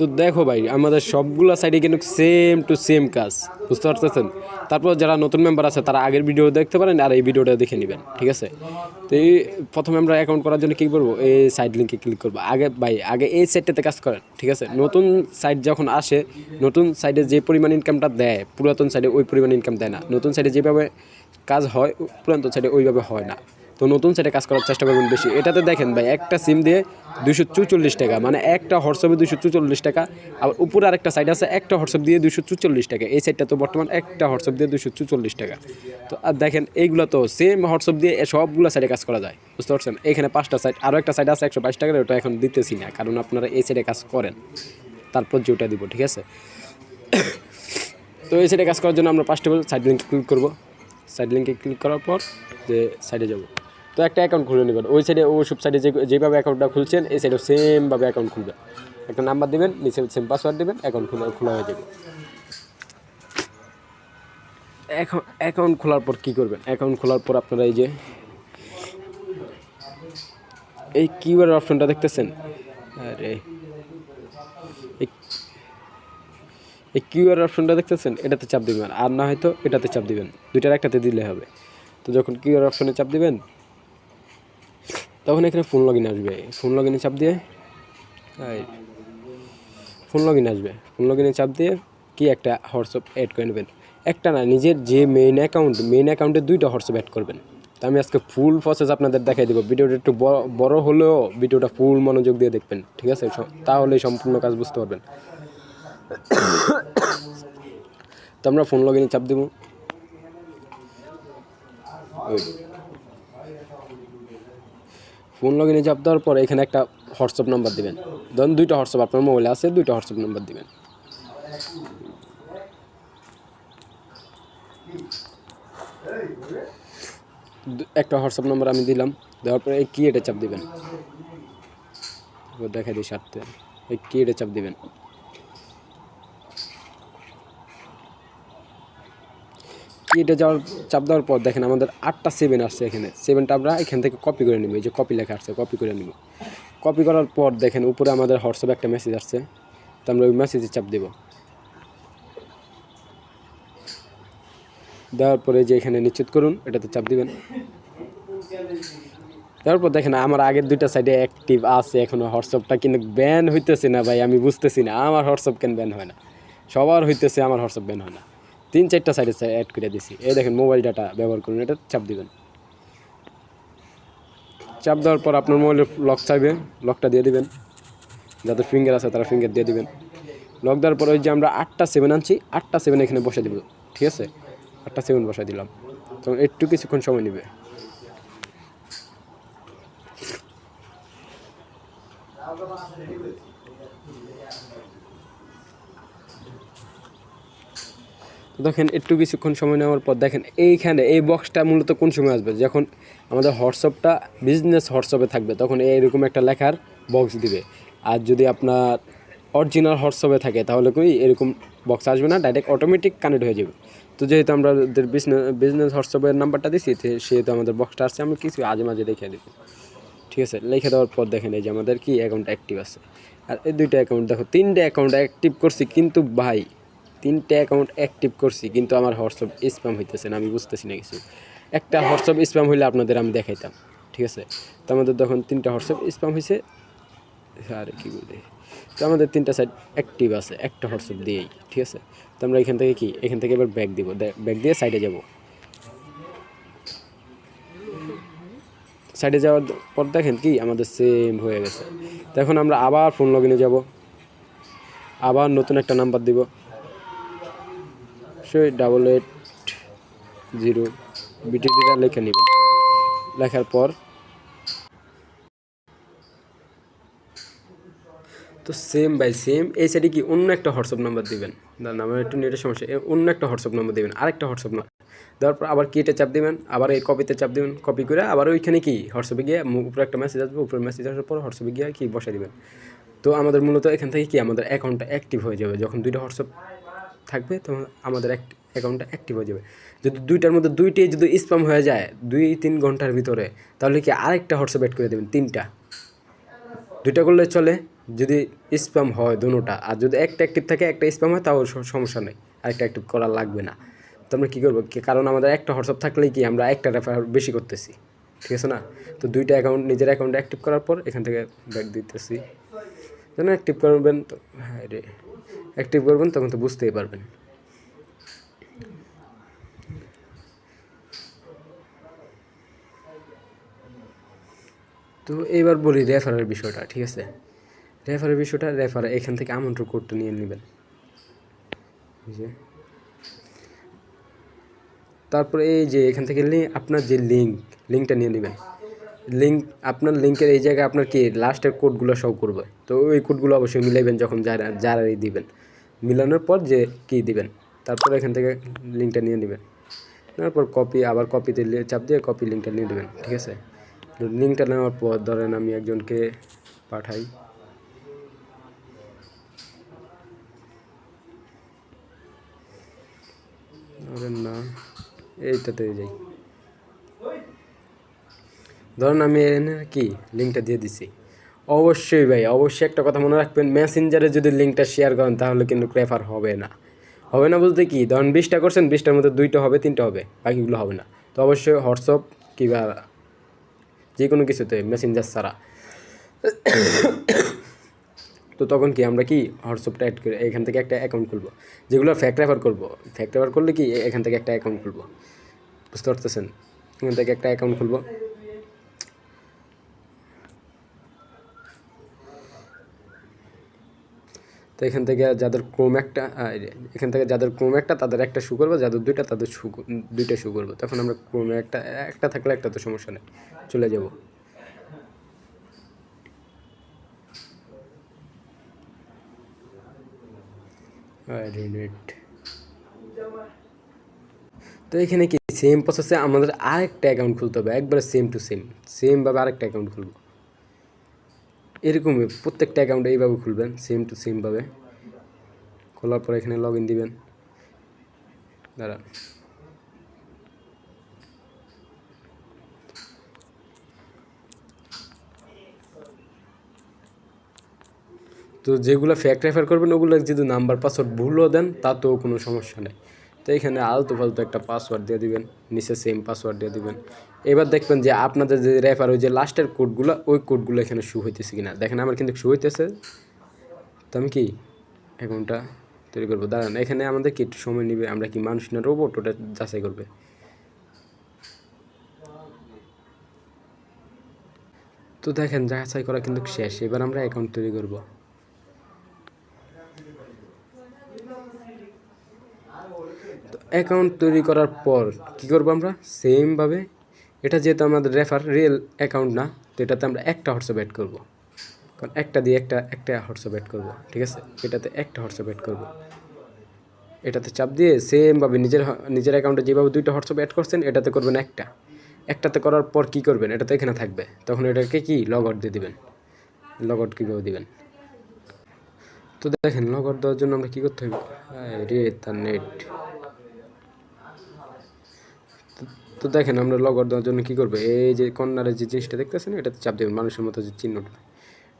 তো দেখো ভাই, আমাদের সবগুলো সাইডে কিন্তু সেম টু সেম কাজ, বুঝতে পারতেছেন? তারপর যারা নতুন মেম্বার আছে, তারা আগের ভিডিও দেখতে পারেন আর এই ভিডিওটা দেখে নেবেন, ঠিক আছে? তো এই প্রথমে আমরা অ্যাকাউন্ট করার জন্য কী করব? এই সাইড লিঙ্কে ক্লিক করব। আগে ভাই, আগে এই সাইডটাতে কাজ করেন, ঠিক আছে? নতুন সাইট যখন আসে, নতুন সাইডে যে পরিমাণ ইনকামটা দেয়, পুরাতন সাইডে ওই পরিমাণ ইনকাম দেয় না। নতুন সাইডে যেভাবে কাজ হয়, পুরাতন সাইডে ওইভাবে হয় না। তো নতুন সেটে কাজ করার চেষ্টা করবেন বেশি। এটাতে দেখেন ভাই, একটা সিম দিয়ে দুশো চুচল্লিশ টাকা মানে একটা হোয়াটসঅ্যাপে দুশো চুচল্লিশ টাকা, আবার উপরে আরেকটা সাইড আছে, একটা হোয়াটসঅ্যাপ দিয়ে দুশো চুচল্লিশ টাকা। এই সাইডটা তো বর্তমান একটা হোয়াটসঅ্যাপ দিয়ে দুশো চুচল্লিশ টাকা। তো আর দেখেন, এইগুলো তো সেম হোয়াটসঅ্যাপ দিয়ে সবগুলো সাইডে কাজ করা যায়, বুঝতে পারছেন? এখানে পাঁচটা সাইড আরও একটা সাইড আছে একশো বাইশ টাকার, ওটা এখন দিতেছি না, কারণ আপনারা এই সাইডে কাজ করেন। তারপর যেটা দিব, ঠিক আছে? তো এই সাইডে কাজ করার জন্য আমরা পাঁচটা সাইড লিঙ্কে ক্লিক করব। সাইড লিঙ্কে ক্লিক করার পর যে সাইডে যাব। তো একটা অ্যাকাউন্ট খুলে নেবেন ওই সাইডে ওই সব সাইডে যে যেভাবে অ্যাকাউন্টটা খুলছেন, এই সাইডেও সেমভাবে অ্যাকাউন্ট খুলবে। একটা নাম্বার দেবেন, নিচে সেম পাসওয়ার্ড দেবেন অ্যাকাউন্ট খোলা খোলা হয়ে যাবে। এখন অ্যাকাউন্ট খোলার পর কী করবেন? অ্যাকাউন্ট খোলার পর আপনারা এই যে এই কিউআর অপশনটা দেখতেছেন? আরে। এই কিউআর অপশনটা দেখতেছেন? এটাতে চাপ দিবেন। আর না হয়তো এটাতে চাপ দিবেন। দুইটার একটাতে দিলে হবে। তো যখন কিউআর অপশনে চাপ দিবেন তখন এখানে ফোন লগ ইন আসবে। ফোন লগ ইনে চাপ দিয়ে ফোন লগ ইন আসবে। ফোন লগ ইনে চাপ দিয়ে কি একটা হোয়াটসঅ্যাপ অ্যাড করে নেবেন? একটা না, নিজের যে মেইন অ্যাকাউন্ট মেইন অ্যাকাউন্টে দুইটা হোয়াটসঅ্যাপ অ্যাড করবেন। তো আমি আজকে ফুল প্রসেস আপনাদের দেখাই দেবো। ভিডিওটা একটু বড়- হলেও ভিডিওটা ফুল মনোযোগ দিয়ে দেখবেন। ঠিক আছে? তাহলেই সম্পূর্ণ কাজ বুঝতে পারবেন। তো আমরা ফোন লগ ইনে চাপ দেবো। ফোন লগ ইনে চাপ দেওয়ার পর এখানে একটা হোয়াটসঅ্যাপ নাম্বার দেবেন। ধরুন দুইটা হোয়াটসঅ্যাপ আপনার মোবাইলে আছে, দুইটা হোয়াটসঅ্যাপ নাম্বার দেবেন। একটা হোয়াটসঅ্যাপ নাম্বার আমি দিলাম, দেওয়ার পরে এই কি এটা চাপ দিবেন। দেখাই দিই সাথে। এই কি এটা চাপ দিবেন। এটা যাওয়ার চাপ দেওয়ার পর দেখেন আমাদের আটটা সেভেন আসছে এখানে। সেভেনটা আমরা এখান থেকে কপি করে নিব, এই যে কপি লেখা আসছে কপি করে নিব। কপি করার পর দেখেন উপরে আমাদের হোয়াটসঅ্যাপে একটা মেসেজ আসছে, তো আমরা ওই মেসেজে চাপ দেব। দেওয়ার পরে যে এখানে নিশ্চিত করুন, এটাতে চাপ দিবেন। তারপর দেখেন আমার আগের দুইটা সাইডে অ্যাক্টিভ আছে, এখনও হোয়াটসঅ্যাপটা কিন্তু ব্যান হইতেছে না ভাই, আমি বুঝতেছি না, আমার হোয়াটসঅ্যাপ কেন ব্যান হয় না? সবার হইতেছে, আমার হোয়াটসঅ্যাপ ব্যান হয় না। তিন চারটা সাইডে অ্যাড করে দিছি। এই দেখেন মোবাইল ডাটা ব্যবহার করুন, এটা চাপ দিবেন। চাপ দেওয়ার পর আপনার মোবাইলের লক চাইবে লকটা দিয়ে দিবেন। যাদের ফিঙ্গার আছে, তারা ফিঙ্গার দিয়ে দিবেন। লক দেওয়ার পর ওই যে আমরা আটটা সেভেন আনছি, আটটা সেভেন এখানে বসে দিব। ঠিক আছে? আটটা সেভেন বসাই দিলাম। তো একটু কিছুক্ষণ সময় নেবে। দেখেন, একটু কিছুক্ষণ সময় নেওয়ার পর দেখেন, এইখানে এই বক্সটা মূলত কোন সময় আসবে? যখন আমাদের হোয়াটসঅ্যাপটা বিজনেস হোয়াটসঅ্যাপে থাকবে, তখন এইরকম একটা লেখার বক্স দিবে। আর যদি আপনার অরিজিনাল হোয়াটসঅ্যাপে থাকে, তাহলে কই এরকম বক্স আসবে না ডাইরেক্ট অটোমেটিক কানেক্ট হয়ে যাবে। তো যেহেতু আমরা বিজনেস বিজনেস হোয়াটসঅ্যাপের নাম্বারটা তো সেহেতু আমাদের বক্সটা আসছে, আমি কিছু আজে মাঝে দেখে দেবো ঠিক আছে, লিখে দেওয়ার পর দেখেন, এই যে আমাদের কি অ্যাকাউন্ট অ্যাক্টিভ আছে। আর এই দুইটা অ্যাকাউন্ট দেখো, তিনটে অ্যাকাউন্ট অ্যাক্টিভ করছি, কিন্তু ভাই তিনটে অ্যাকাউন্ট অ্যাক্টিভ করছি, কিন্তু আমার হোয়াটসঅ্যাপ স্প্যাম হইতেছে না, আমি বুঝতেছি না কিছু। একটা হোয়াটসঅ্যাপ স্প্যাম হইলে আপনাদের আমি দেখাইতাম, ঠিক আছে? তো আমাদের তখন তিনটা হোয়াটসঅ্যাপ স্প্যাম হয়েছে আর কি বলে? তো আমাদের তিনটা সাইড অ্যাক্টিভ আছে, একটা হোয়াটসঅ্যাপ দিয়েই, ঠিক আছে? তো আমরা এখান থেকে কি? এখান থেকে এবার ব্যাগ দিব ব্যাগ দিয়ে সাইডে যাব। সাইডে যাওয়ার পর দেখেন কি, আমাদের সেম হয়ে গেছে। তো এখন আমরা আবার ফোন লগ ইনে যাব। আবার নতুন একটা নাম্বার দিব। সেই ডাবল এইট জিরো বিটিডিটা লিখে নেবেন। লেখার পর তো সেম বাই সেম এই সাইডে কি অন্য একটা হোয়াটসঅ্যাপ নাম্বার দিবেন? দাঁড়ান আমার একটু নেটের সমস্যা। অন্য একটা হোয়াটসঅ্যাপ নাম্বার দিবেন, আরেকটা হোয়াটসঅ্যাপ নাম্বার দেওয়ার পর আবার কিটা চাপ দিবেন, আবার এই কপিতে চাপ দিবেন কপি করে আবার ওইখানে কি হোয়াটসঅ্যাপে গিয়ে উপরে একটা মেসেজ আসবে, উপরে মেসেজ আসার পর হোয়াটসঅ্যাপে গিয়ে কি বসে দিবেন। তো আমাদের মূলত এখান থেকে কি আমাদের অ্যাকাউন্টটা অ্যাক্টিভ হয়ে যাবে, যখন দুইটা হোয়াটসঅ্যাপ থাকবে, তখন আমাদের এক অ্যাকাউন্টটা অ্যাক্টিভ হয়ে যাবে। যদি দুইটার মধ্যে দুইটি যদি স্প্যাম হয়ে যায় দুই, তিন ঘণ্টার ভিতরে, তাহলে কি আরেকটা হোয়াটসঅ্যাপ অ্যাড করে দেবেন, তিনটা? দুইটা করলে চলে, যদি স্প্যাম হয় দুটোটা আর যদি একটা অ্যাক্টিভ থাকে, একটা স্প্যাম হয়, তাও সমস্যা নেই, আরেকটা অ্যাক্টিভ করা লাগবে না। তো আমরা কী করব? কারণ আমাদের একটা হোয়াটসঅ্যাপ থাকলেই কি আমরা একটা রেফার বেশি করতেছি, ঠিক আছে না? তো দুইটা অ্যাকাউন্ট নিজের অ্যাকাউন্টে অ্যাক্টিভ করার পর এখান থেকে ব্যাক দিতেছি। যেন অ্যাক্টিভ করবেন তো হ্যাঁ রে। অ্যাক্টিভ করবেন, তখন তো বুঝতেই পারবেন। তো এবার বলি রেফারের বিষয়টা, ঠিক আছে? রেফারের বিষয়টা রেফার এখান থেকে আমন্ত্রণ কোডটা নিয়ে নেবেন। তারপরে এই যে এখান থেকে লি- আপনার যে লিঙ্ক লিঙ্কটা নিয়ে নেবেন। লিঙ্ক আপনার লিঙ্কের এই জায়গায় আপনার কি লাস্টের কোডগুলো শো করবে? তো ওই কোডগুলো অবশ্যই মিলাইবেন যখন যারা, যারাই দিবেন। মিলানোর পর যে কি দিবেন, তারপর এখান থেকে লিঙ্কটা নিয়ে নেবেন। তারপর কপি আবার কপিতে চাপ দিয়ে কপি লিঙ্কটা নিয়ে দেবেন ঠিক আছে? লিঙ্কটা নেওয়ার পর ধরেন আমি একজনকে পাঠাই। না, এইটাতে যাই। ধরেন আমি কি, লিঙ্কটা দিয়ে দিছি। অবশ্যই ভাই, অবশ্যই একটা কথা মনে রাখবেন মেসেঞ্জারে যদি লিঙ্কটা শেয়ার করেন, তাহলে কিন্তু রেফার হবে না। হবে না বলতে কি, ধরুন বিশটা করছেন, বিশটার মধ্যে দুইটা হবে, তিনটা হবে, বাকিগুলো হবে না। তো অবশ্যই হোয়াটসঅ্যাপ কিংবা যে কোনো কিছুতে মেসেঞ্জার ছাড়া। তো তখন কি আমরা কি হোয়াটসঅ্যাপটা অ্যাড করে এখান থেকে একটা অ্যাকাউন্ট খুলবো? যেগুলো ফ্যাক্ট রেফার করব। ফ্যাক্ট রেফার করলে কি এখান থেকে একটা অ্যাকাউন্ট খুলবো? বুঝতে পারতেছেন? এখান থেকে একটা অ্যাকাউন্ট খুলবো। তো এখান থেকে যাদের ক্রোম একটা এখান থেকে যাদের ক্রোম একটা, তাদের একটা শু করব, যাদের দুইটা, তাদের শু দুইটা শু করব। তখন আমরা ক্রোমে একটা একটা থাকলে একটা তো সমস্যা নেই, চলে যাব। তো এখানে কি সেম প্রসেসে আমাদের আরেকটা অ্যাকাউন্ট খুলতে হবে, একবারে সেম টু সেম সেমভাবে আরেকটা অ্যাকাউন্ট খুলবো। এরকমই প্রত্যেকটা অ্যাকাউন্টে এইভাবে খুলবেন সেম টু সেমভাবে খোলার পর এখানে লগ ইন দিবেন। দাঁড়ান। তো যেগুলো ফ্যাক্ট রেফার করবেন, ওগুলো যদি নাম্বার পাসওয়ার্ড ভুলও দেন, তাতেও কোনো সমস্যা নেই। তো এখানে আলতু ফালতু একটা পাসওয়ার্ড দিয়ে দিবেন, নিচে সেম পাসওয়ার্ড দিয়ে দিবেন। এবার দেখবেন যে আপনাদের যে রেফার ওই যে লাস্টের কোডগুলো ওই কোডগুলো এখানে শু হইতেছে কিনা। দেখেন আমার কিন্তু শু হইতেছে। তো আমি কি? অ্যাকাউন্টটা তৈরি করব। দাঁড়ান, এখানে আমাদের কি সময় নেবে? আমরা কি মানুষ না রোবট ওটা যাচাই করবে। তো দেখেন, যাচাই করা কিন্তু শেষ। এবার আমরা অ্যাকাউন্ট তৈরি করব। অ্যাকাউন্ট তৈরি করার পর কি করব আমরা? সেমভাবে এটা যেহেতু আমাদের রেফার রিয়েল অ্যাকাউন্ট না, তো এটাতে আমরা একটা হোয়াটসঅ্যাপ অ্যাড করব। কারণ একটা দিয়ে একটা একটা হোয়াটসঅ্যাপ অ্যাড করব, ঠিক আছে? এটাতে একটা হোয়াটসঅ্যাপ অ্যাড করব। এটাতে চাপ দিয়ে সেমভাবে নিজের নিজের অ্যাকাউন্টে যেভাবে দুইটা হোয়াটসঅ্যাপ অ্যাড করছেন, এটাতে করবেন একটা। একটাতে করার পর কি করবেন? এটা তো এখানে থাকবে। তখন এটাকে কি? লগ আউট দিয়ে দিবেন। লগ আউট কীভাবে দিবেন? তো দেখেন লগ আউট দেওয়ার জন্য আমরা কী করতে হবে রে তার নেট তো দেখেন আমরা লগ দেওয়ার জন্য কী করব? এই যে কর্নারে যে জিনিসটা দেখতেছেন, এটাতে চাপ দেবেন। মানুষের মতো যে চিহ্নটা।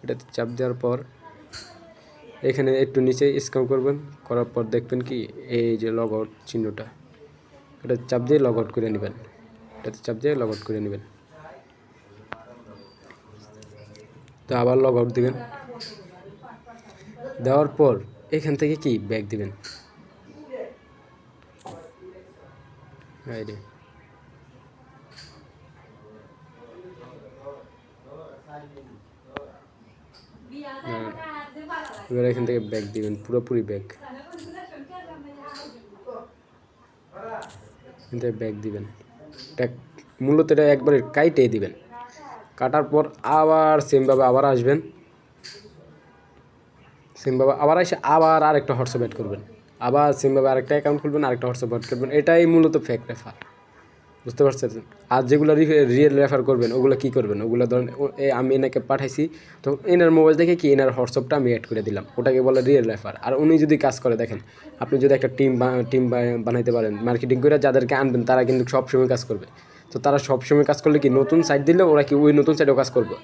এটাতে চাপ দেওয়ার পর এখানে একটু নিচে স্ক্যাম করবেন। করার পর দেখবেন কি, এই যে লগ আউট চিহ্নটা, এটা চাপ দিয়ে লগ আউট করে নেবেন। এটাতে চাপ দিয়ে লগ আউট করে নেবেন। তো আবার লগ আউট দিবেন। দেওয়ার পর এখান থেকে কি? ব্যাগ দিবেন। এবার এখান থেকে ব্যাক দিবেন, পুরোপুরি ব্যাক এখান থেকে ব্যাক দিবেন। এটা মূলত এটা একবারে কাইটে দিবেন। কাটার পর আবার সেমভাবে আবার আসবেন। সেমভাবে আবার এসে আবার আরেকটা হোয়াটসঅ্যাপ অ্যাড করবেন। আবার সেমভাবে আরেকটা অ্যাকাউন্ট খুলবেন, আরেকটা হোয়াটসঅ্যাপ অ্যাড করবেন। এটাই মূলত ফেক রেফার বুঝতে পারছেন? আর যেগুলো রিয়েল রেফার করবেন, ওগুলো কি করবেন? ওগুলো ধরেন আমি এনাকে পাঠাইছি, তো এনার মোবাইল দেখে কি এনার হোয়াটসঅ্যাপটা আমি অ্যাড করে দিলাম? ওটাকে বলে রিয়েল রেফার আর উনি যদি কাজ করে, দেখেন, আপনি যদি একটা টিম টিম বানাইতে পারেন মার্কেটিং করে যাদেরকে আনবেন, তারা কিন্তু সবসময় কাজ করবে। তো তারা সবসময় কাজ করলে কি নতুন সাইট দিলে ওরা কি ওই নতুন সাইটেও কাজ করবে?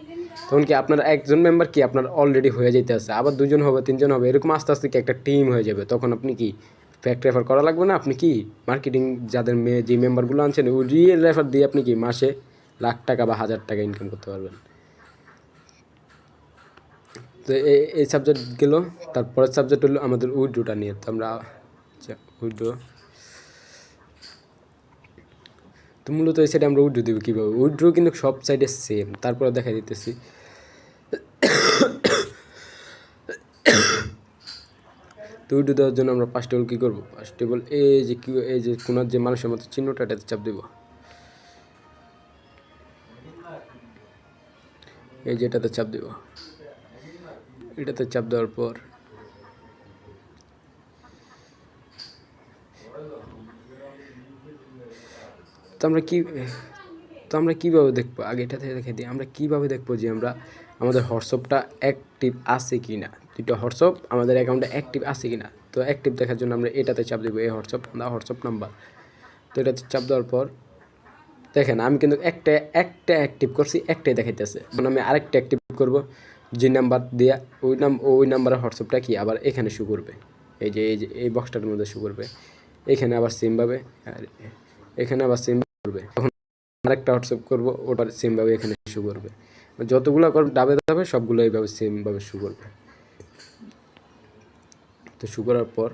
তখন কি আপনার একজন মেম্বার কি আপনার অলরেডি হয়ে যেতে আছে? আবার দুজন হবে, তিনজন হবে, এরকম আস্তে আস্তে কি একটা টিম হয়ে যাবে? তখন আপনি কি ফ্যাক্ট রেফার করা লাগবে না? আপনি কি মার্কেটিং যাদের মে যে মেম্বারগুলো আনছেন, ওই রিয়েল রেফার দিয়ে আপনি কি মাসে লাখ টাকা বা হাজার টাকা ইনকাম করতে পারবেন? তো এই- সাবজেক্ট গেল, তারপরের সাবজেক্ট হলো আমাদের উইড্রোটা নিয়ে। তো আমরা উইড্রো। তো মূলত এই সাইডে আমরা উইড্রো দেবো কীভাবে? উইড্রো কিন্তু সব সাইডে সেম তারপরে দেখা দিতেছি। তো উইড্রো দেওয়ার জন্য আমরা ফার্স্ট অল কী করব? ফার্স্ট অল এই যে কি এই যে কোনার যে মানুষের মতো চিহ্নটা, এটাতে চাপ দেবো। এই যে এটাতে চাপ দেবো। এটাতে চাপ দেওয়ার পর তো আমরা কি, তো আমরা কীভাবে দেখব? আগে এটা থেকে দেখে দিই। আমরা কীভাবে দেখব যে আমরা আমাদের হোয়াটসঅ্যাপটা অ্যাক্টিভ আছে কি না দুটো হোয়াটসঅ্যাপ, আমাদের অ্যাকাউন্টে অ্যাক্টিভ আছে কিনা? তো অ্যাক্টিভ দেখার জন্য আমরা এটাতে চাপ দেবো, এই হোয়াটসঅ্যাপ, আমরা হোয়াটসঅ্যাপ নাম্বার তো এটাতে চাপ দেওয়ার পর, দেখেন, আমি কিন্তু একটা একটা অ্যাক্টিভ করছি, একটাই দেখাইতেছে। মানে আমি আরেকটা অ্যাক্টিভ করব, যে নাম্বার দেয়া, ওই নাম, ওই নাম্বারের হোয়াটসঅ্যাপটা কি? আবার এখানে শু করবে। এই যে এই যে, এই বক্সটার মধ্যে শু করবে। এখানে আবার সিম পাবে আর এখানে আবার সিম করবে। তখন আরেকটা হোয়াটসঅ্যাপ করব, ওটার সেমভাবে এখানে শু করবে। যতগুলো কর ডাবে যাবে সবগুলো এইভাবে সেমভাবে শু করবে। তো শু করার পর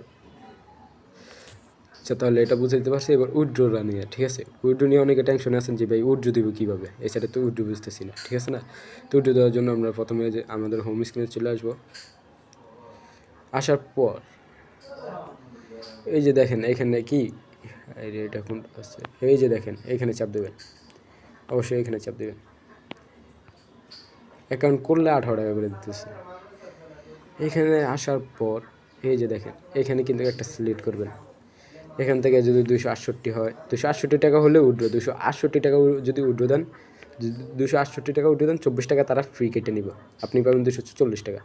আচ্ছা তাহলে এটা বুঝে দিতে পারছি, এবার উইড্রোটা নিয়ে, ঠিক আছে? উইড্রো নিয়ে অনেকে টেনশনে আছেন যে, ভাই উইড্রো দিব কীভাবে? সাইডে তো উইড্রো বুঝতেছি না, ঠিক আছে না? তো উইড্রো দেওয়ার জন্য আমরা প্রথমে যে আমাদের হোম স্ক্রিনে চলে আসব। আসার পর, এই যে দেখেন, এখানে কি? এটা কোনটা আছে? এই যে দেখেন, এখানে চাপ দেবেন। অবশ্যই এখানে চাপ দেবেন। অ্যাকাউন্ট করলে আঠারো টাকা করে দিতেছে। এখানে আসার পর এই যে দেখেন, এখানে কিন্তু একটা সিলেক্ট করবেন। এখান থেকে যদি দুশো আটষট্টি হয় দুশো আটষট্টি টাকা হলে উঠবে। দুশো আটষট্টি টাকা যদি উঠবে দেন দুশো আটষট্টি টাকা উঠে দেন, চব্বিশ টাকা তারা ফ্রি কেটে নিব। আপনি পাবেন দুশো চল্লিশ টাকা।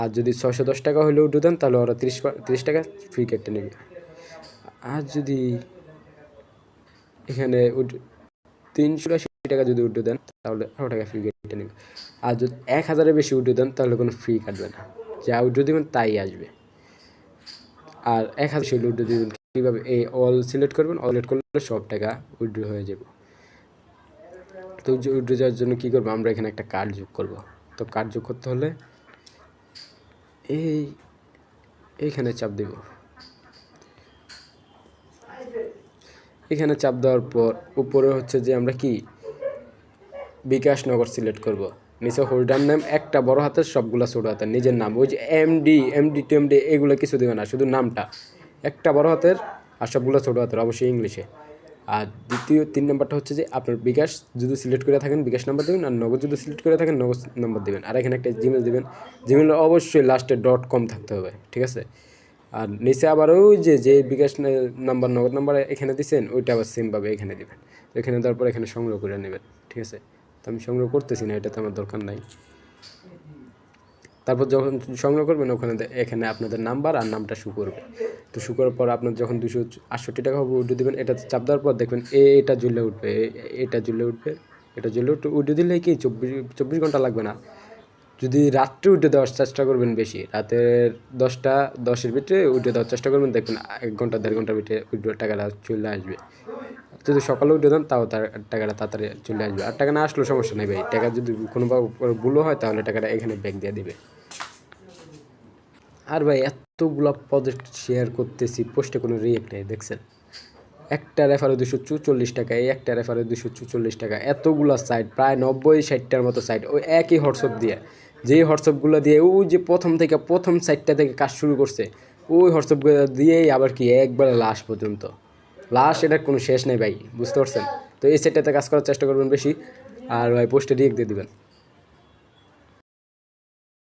আর যদি ছয়শো দশ টাকা হলে উঠে দেন, তাহলে ওরা তিরিশ তিরিশ টাকা ফ্রি কেটে নেবে। আর যদি এখানে তিনশো আশি টাকা যদি উঠে দেন, তাহলে আঠারো টাকা ফ্রি কেটে নেবে। আর যদি এক হাজারের বেশি উঠে দেন, তাহলে কোনো ফ্রি কাটবে না। যা উঠে দেবেন, তাই আসবে। আর এক হাজার উঠে দেবেন। কীভাবে এই অল সিলেক্ট করবেন? অল সিলেক্ট করলে সব টাকা উইড্রো হয়ে যাবে। তো উইড্রো যাওয়ার জন্য কী করব? আমরা এখানে একটা কার্ড যোগ করব। তো কার্ড যোগ করতে হলে এই এইখানে চাপ দেব। এখানে চাপ দেওয়ার পর উপরে হচ্ছে যে আমরা কি? বিকাশ নগর সিলেক্ট করব। নিচে হোল্ডার নাম একটা বড় হাতের সবগুলা ছোট হাতের, নিজের নাম, ওই যে এমডি এমডি টেমডি এগুলো কিছু দেবে না, শুধু নামটা। একটা বড় হাতের আর সবগুলো ছোট হাতের, অবশ্যই ইংলিশে। আর দ্বিতীয়, তিন নম্বরটা হচ্ছে যে আপনার বিকাশ যদি সিলেক্ট করে থাকেন, বিকাশ নাম্বার দেবেন, আর নগদ যদি সিলেক্ট করে থাকেন, নগদ নাম্বার দেবেন। আর এখানে একটা জিমেল দেবেন। জিমেল অবশ্যই লাস্টে ডট কম থাকতে হবে, ঠিক আছে? আর নিচে আবার ওই যে যে বিকাশ নাম্বার, নগদ নাম্বার এখানে দিচ্ছেন ওইটা আবার সেমভাবে এখানে দিবেন। এখানে দেওয়ার পর এখানে সংগ্রহ করে নেবেন, ঠিক আছে? তো আমি সংগ্রহ করতেছি না, এটাতে আমার দরকার নাই। তারপর যখন সংগ্রহ করবেন, ওখানে এখানে আপনাদের নাম্বার আর নামটা শু করবে। তো শু করার পর আপনার যখন দুশো আটষট্টি টাকা হবে উঠে দেবেন, এটা চাপ দেওয়ার পর দেখবেন এ, এটা জ্বলে উঠবে এটা জ্বলে উঠবে, এটা জ্বলে উঠে উঠে দিলে কি চব্বিশ চব্বিশ ঘণ্টা লাগবে না। যদি রাত্রে উঠে দেওয়ার চেষ্টা করবেন বেশি রাতের দশটা, দশের ভিতরে উঠে দেওয়ার চেষ্টা করবেন, দেখবেন এক ঘণ্টা, দেড় ঘণ্টার ভিতরে উঠবে টাকাটা চলে আসবে। যদি সকালে উঠে দেন তাও তার টাকাটা তাড়াতাড়ি চলে আসবে। আর টাকা না আসলেও সমস্যা নেই ভাই। টাকা যদি কোনোভাবে ভুলও হয়, তাহলে টাকাটা এখানে ব্যাক দিয়ে দেবে। আর ভাই, এতগুলো প্রজেক্ট শেয়ার করতেছি পোস্টে কোনো রিয়েক্ট নেই, দেখছেন? একটা রেফারে দুশো চুচল্লিশ টাকা, এই একটা রেফারে দুশো চুচল্লিশ টাকা, এতগুলো সাইট প্রায় নব্বই, ষাটটার মতো সাইট ওই একই হোয়াটসঅ্যাপ দিয়ে। যেই হোয়াটসঅ্যাপগুলো দিয়ে, ওই যে প্রথম থেকে, প্রথম সাইটটা থেকে কাজ শুরু করছে, ওই হোয়াটসঅ্যাপগুলো দিয়েই আবার কি একবারে লাশ পর্যন্ত। লাশ এটার কোনো শেষ নেই ভাই, বুঝতে পারছেন? তো এই সেটটাতে কাজ করার চেষ্টা করবেন বেশি, আর ভাই পোস্টে রিয়েক দিয়ে দিবেন।